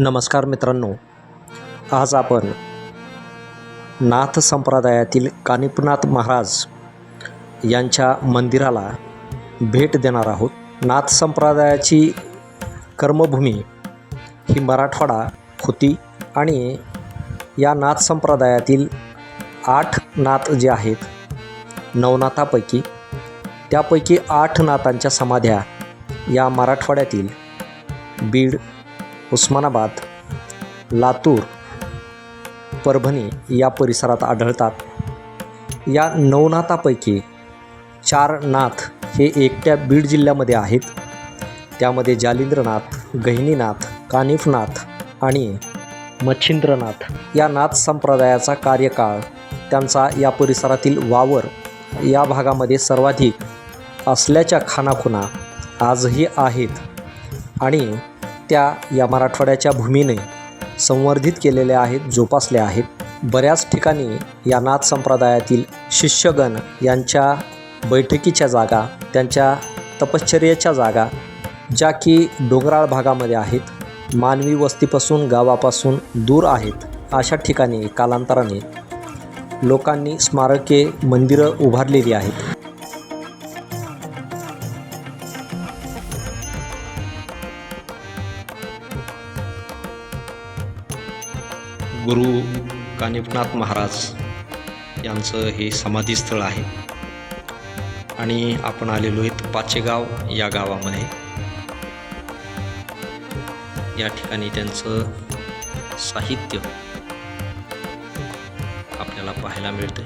नमस्कार मित्रांनो आज आपण नाथ संप्रदायातील कानिपनाथ महाराज यांच्या मंदिराला भेट देणार आहोत. नाथ संप्रदायाची कर्मभूमी ही मराठवाडा होती आणि या नाथ संप्रदायातील आठ नाथ जे आहेत नवनाथापैकी त्यापैकी आठ नाथांच्या समाध्या या मराठवाड्यातील बीड उस्मानाबाद लातूर परभणी या परिसरात आढळतात. या नवनाथापैकी चार नाथ हे एकट्या बीड जिल्ह्यामध्ये आहेत. त्यामध्ये जालिंद्रनाथ गहिनीनाथ कानिफनाथ आणि मच्छिंद्रनाथ या नाथ संप्रदायाचा कार्यकाळ त्यांचा या परिसरातील वावर या भागामध्ये सर्वाधिक असल्याच्या खानाखुणा आजही आहेत. आणि त्या या मराठवाड्याच्या भूमीने संवर्धित केलेल्या आहेत जोपासल्या आहेत. बऱ्याच ठिकाणी या नाथ संप्रदायातील शिष्यगण यांच्या बैठकीच्या जागा त्यांच्या तपश्चर्येच्या जागा ज्या की डोंगराळ भागामध्ये आहेत मानवी वस्तीपासून गावापासून दूर आहेत अशा ठिकाणी कालांतराने लोकांनी स्मारके मंदिरं उभारलेली आहेत. गुरु कानिपनाथ महाराज यांचं हे समाधीस्थळ आहे. आणि आपण आलेलो आहेत पाचेगाव या गावामध्ये. या ठिकाणी त्यांचं साहित्य आपल्याला पाहायला मिळतं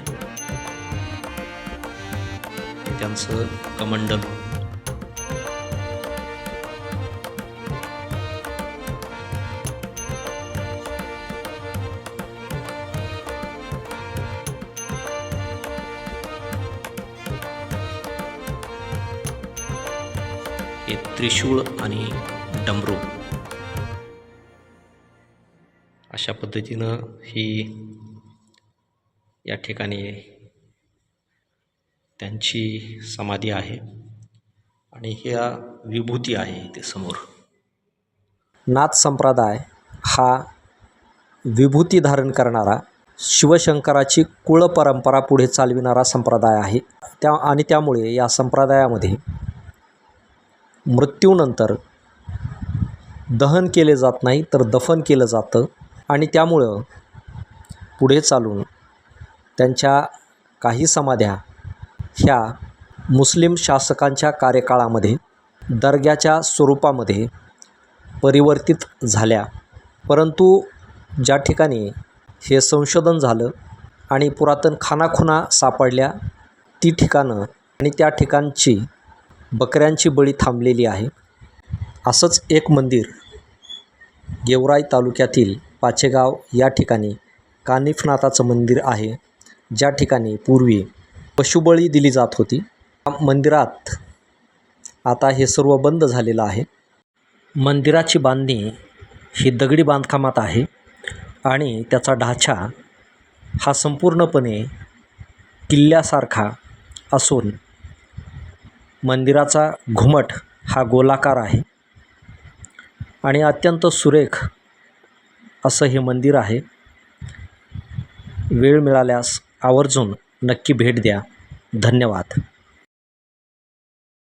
त्यांचं कमंडल हे त्रिशूळ आणि डमरू. अशा पद्धतीनं ही या ठिकाणी त्यांची समाधी आहे आणि ह्या विभूती आहे इथे समोर. नाथ संप्रदाय हा विभूती धारण करणारा शिवशंकराची कुळ परंपरा पुढे चालविणारा संप्रदाय आहे. त्या आणि त्यामुळे या संप्रदायामध्ये मृत्यूनंतर दहन केले जात नाही तर दफन केलं जातं. आणि त्यामुळं पुढे चालून त्यांच्या काही समाध्या ह्या मुस्लिम शासकांच्या कार्यकाळामध्ये दर्ग्याच्या स्वरूपामध्ये परिवर्तित झाल्या. परंतु ज्या ठिकाणी हे संशोधन झालं आणि पुरातन खानाखुणा सापडल्या ती ठिकाणं आणि त्या ठिकाणची बकऱ्यांची बळी थांबलेली आहे. असंच एक मंदिर गेवराई तालुक्यातील पाचेगाव या ठिकाणी कानिफनाथाचं मंदिर आहे. ज्या ठिकाणी पूर्वी पशुबळी दिली जात होती. मंदिरात आता हे सर्व बंद झालेलं आहे. मंदिराची बांधणी ही दगडी बांधकामात आहे आणि त्याचा ढाचा हा संपूर्णपणे किल्ल्यासारखा असून मंदिराचा घुमट हा गोलाकार आहे आणि अत्यंत सुरेख असं हे मंदिर आहे. वेळ मिळाल्यास आवर्जून नक्की भेट द्या. धन्यवाद.